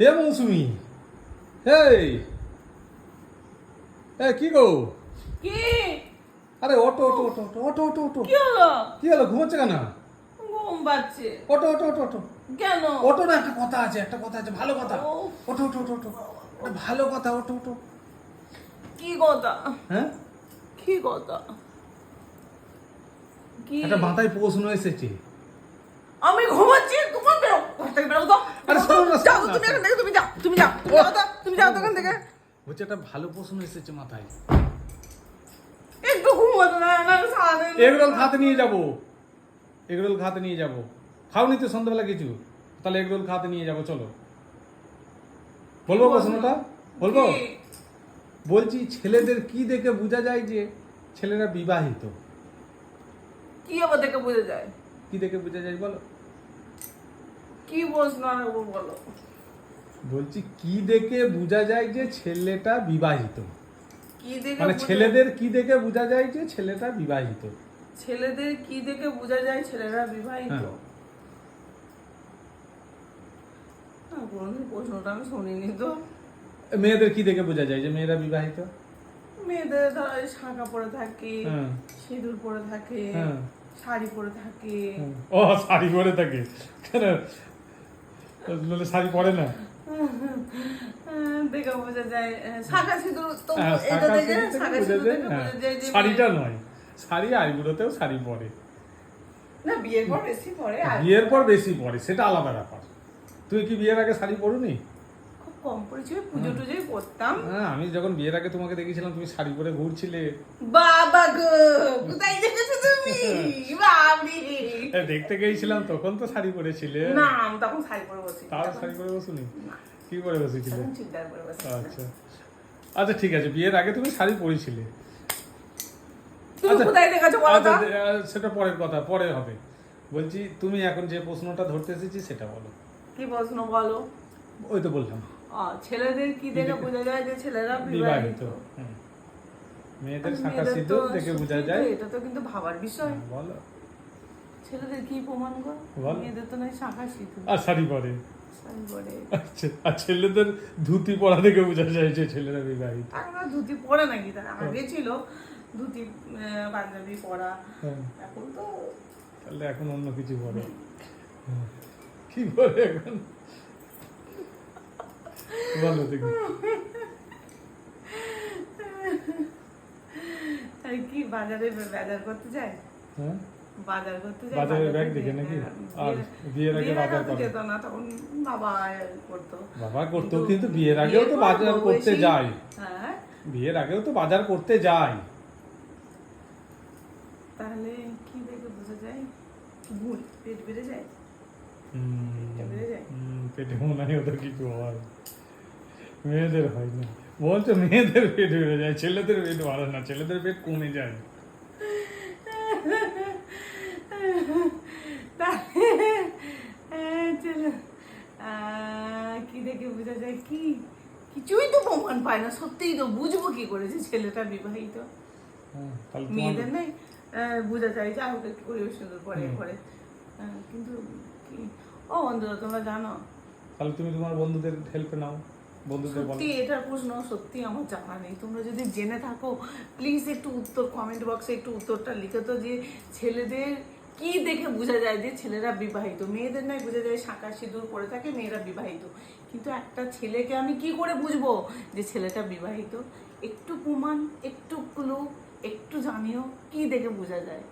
হে মৌসুমি এই এ কি গো? কি? আরে auto auto auto auto auto auto auto. কি হলো? কি হলো ঘুমাচ্ছে কেন? ঘুম পাচ্ছে। Auto auto auto auto. কেন? অটো না একটা কথা আছে একটা কথা আছে ভালো কথা। ওটো ওটো ওটো একটা ভালো কথা ওটো ওটো কি কথা? হ্যাঁ? কি কথা? কি? একটা মাথায় প্রশ্ন এসেছে। আমি বেরো ঘর থেকে বেরো তো। আরে শোনো না, যাও তুমি এখান থেকে তুমি যাও তুমি যাও তুমি যাও তো তুমি যাও তো এখান থেকে। বলছে একটা ভালো প্রশ্ন এসেছে মাথায়। একটু ঘুমাতো না না সারাদিন। এগরোল খাতে নিয়ে যাব। এগরোল খাতে নিয়ে যাব। খাওনি তো সন্ধ্যাবেলা কিছু। তাহলে এগরোল খাতে নিয়ে যাব চলো। বলব প্রশ্নটা? বলব? বলছি ছেলেদের কি দেখে বোঝা যায় যে ছেলেরা বিবাহিত? কি আবার দেখে বোঝা যায়? কি দেখে বোঝা যায় বলো? কি আর বলো। বলছি কি দেখে বোঝা যায় যে ছেলেটা বিবাহিত? কি দেখে মানে ছেলেদের কি দেখে বোঝা যায় যে ছেলেটা বিবাহিত? ছেলেদের কি দেখে বোঝা যায় ছেলেরা বিবাহিত? হ্যাঁ। প্রশ্নটা আমি শুনিনি তো। মেয়েদের কি দেখে বোঝা যায় যে মেয়েরা বিবাহিত? মেয়েদের ধরো শাঁখা পরে থাকে হ্যাঁ। সিঁদুর পরে থাকে হ্যাঁ। শাড়ি পরে থাকে। ও শাড়ি পরে থাকে। শাড়ি পরে না? দেখে বোঝা যায় আহ, সিঁদুর তো হ্যাঁ, এটা দেখে সিঁদুর থেকে শাঁখা বোঝা সিঁদুর দেখে হ্যাঁ। বোঝা যায় শাড়িটা নয় শাড়ি আইবুড়োতেও শাড়ি পরে। না বিয়ের পর বেশি পরে বিয়ের পর বেশি পরে সেটা আলাদা ব্যাপার। তুই কি বিয়ের আগে শাড়ি পরুনি? কম পরিচয় পুজো টুজোই করতাম। হ্যাঁ আমি যখন বিয়ের আগে তোমাকে দেখেছিলাম তুমি শাড়ি পরে ঘুরছিলে। বাবা গো কোথায় দেখেছ তুমি? বাবরি। দেখতে গিয়েছিলাম তখন তো শাড়ি পরেছিলে। না আমি তখন শাড়ি পরে বসি তাও শাড়ি পরে বসুনি? কি পরে বসেছিলে? চুড়িদার পরে বসি আচ্ছা। আচ্ছা ঠিক আছে বিয়ের আগে তুমি শাড়ি পরেছিলে। আচ্ছা, আচ্ছা সেটা পরের কথা পরে হবে। বলছি তুমি এখন যে প্রশ্নটা ধরতে এসেছি সেটা বলো। কি প্রশ্ন বলো? ওই তো বললাম। ছেলেদের কি দেখে বোঝা যায় যে ছেলেরা বিবাহিত হুম। মেয়েদের শাখা সিঁদুর দেখে বোঝা যায়। এটা তো কিন্তু ভাবার বিষয়। হ্যাঁ, বলো। ছেলেদের কি প্রমাণ কর? মেয়েদের তো নাই শাখা সিঁদুর আর শাড়ি পরে। আচ্ছা আর ছেলেদের ধুতি পরা দেখে বোঝা যায় যে ছেলেরা বিবাহিত। এখন ধুতি পরে নাকি? তার আগে ছিল ধুতি পাঞ্জাবি পরা। হ্যাঁ, এখন তো তাহলে এখন অন্য কিছু পরে। হ্যাঁ। কি করে এখন? আর কি বাজারে বাজার করতে যায়? হ্যাঁ? বাজার করতে যায় বাজারের ব্যাগ দেখে নাকি? হ্যাঁ, আর বিয়ের- আগে বাজার তো করে? যেত না তখন বাবা করতো। বাবা করতো কিন্তু বিয়ের আগেও তো বাজার করতে যায়। হ্যাঁ? বিয়ের আগেও তো বাজার করতে যায়। তাহলে কি দেখে বোঝা যায়? ভুল পেট বেড়ে যায়? পেটে মনে হয় ওদের কিছু হয়। মেয়েদের হয় না বলছো মেয়েদের পেট বেড়ে যায় ছেলেদের পেট বাড়ে না ছেলেদের পেট কমে যায়। আহ, চলো। কি দেখে বোঝা যায় কি? কিছুই তো প্রমাণ পায় না সত্যিই তো বুঝব কি করে যে ছেলেটা বিবাহিত। হ্যাঁ, মেয়েদের নেই। বোঝা যায় যা হোক একটু পরিবেশ সুন্দর পরে। পরে। কিন্তু ও বন্ধুরা তোমরা জানো? তাহলে তুমি তোমার বন্ধুদের হেল্পে নাও। বন্ধুদের সত্যি এটার প্রশ্ন সত্যি আমার জানা নেই। তোমরা যদি জেনে থাকো প্লিজ একটু উত্তর কমেন্ট বক্সে একটু উত্তরটা লিখে তো যে ছেলেদের কি দেখে বোঝা যায় যে ছেলেরা বিবাহিত? মেয়েদের নয় বোঝা যায় শাঁখা সিঁদুর পরে থাকে মেয়েরা বিবাহিত। কিন্তু একটা ছেলেকে আমি কি করে বুঝব যে ছেলেটা বিবাহিত? একটু প্রমাণ একটু ক্লু একটু জানিও কি দেখে বোঝা যায়?